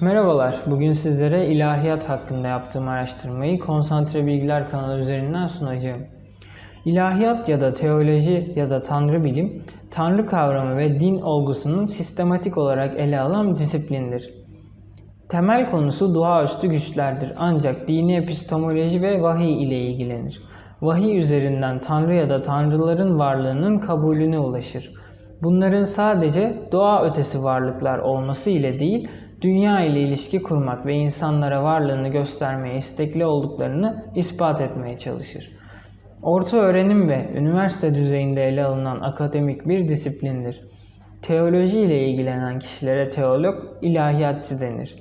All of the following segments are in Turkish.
Merhabalar, bugün sizlere ilahiyat hakkında yaptığım araştırmayı Konsantre Bilgiler kanalı üzerinden sunacağım. İlahiyat ya da teoloji ya da tanrı bilim, tanrı kavramı ve din olgusunun sistematik olarak ele alan disiplindir. Temel konusu doğaüstü güçlerdir ancak dini epistemoloji ve vahiy ile ilgilenir. Vahiy üzerinden tanrı ya da tanrıların varlığının kabulüne ulaşır. Bunların sadece doğa ötesi varlıklar olması ile değil, dünya ile ilişki kurmak ve insanlara varlığını göstermeye istekli olduklarını ispat etmeye çalışır. Orta öğrenim ve üniversite düzeyinde ele alınan akademik bir disiplindir. Teoloji ile ilgilenen kişilere teolog, ilahiyatçı denir.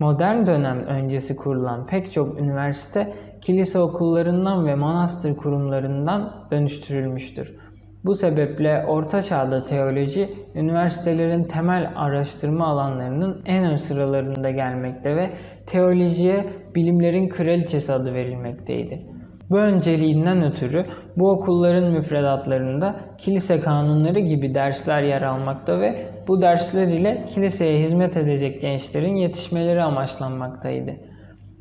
Modern dönem öncesi kurulan pek çok üniversite, kilise okullarından ve manastır kurumlarından dönüştürülmüştür. Bu sebeple Orta Çağ'da teoloji, üniversitelerin temel araştırma alanlarının en ön sıralarında gelmekte ve teolojiye bilimlerin kraliçesi adı verilmekteydi. Bu önceliğinden ötürü bu okulların müfredatlarında kilise kanunları gibi dersler yer almakta ve bu dersler ile kiliseye hizmet edecek gençlerin yetişmeleri amaçlanmaktaydı.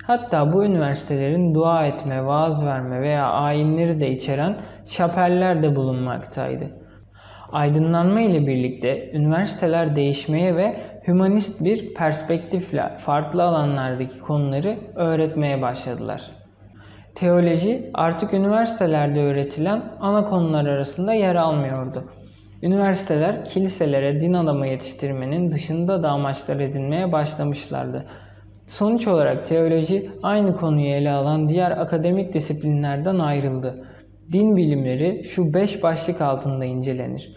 Hatta bu üniversitelerin dua etme, vaaz verme veya ayinleri de içeren şapeller de bulunmaktaydı. Aydınlanma ile birlikte üniversiteler değişmeye ve hümanist bir perspektifle farklı alanlardaki konuları öğretmeye başladılar. Teoloji artık üniversitelerde öğretilen ana konular arasında yer almıyordu. Üniversiteler kiliselere din adamı yetiştirmenin dışında da amaçlar edinmeye başlamışlardı. Sonuç olarak teoloji aynı konuyu ele alan diğer akademik disiplinlerden ayrıldı. Din bilimleri şu beş başlık altında incelenir.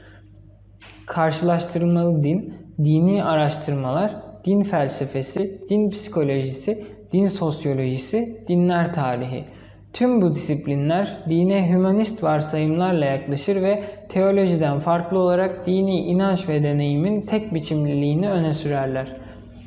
Karşılaştırmalı din, dini araştırmalar, din felsefesi, din psikolojisi, din sosyolojisi, dinler tarihi. Tüm bu disiplinler dine hümanist varsayımlarla yaklaşır ve teolojiden farklı olarak dini inanç ve deneyimin tek biçimliliğini öne sürerler.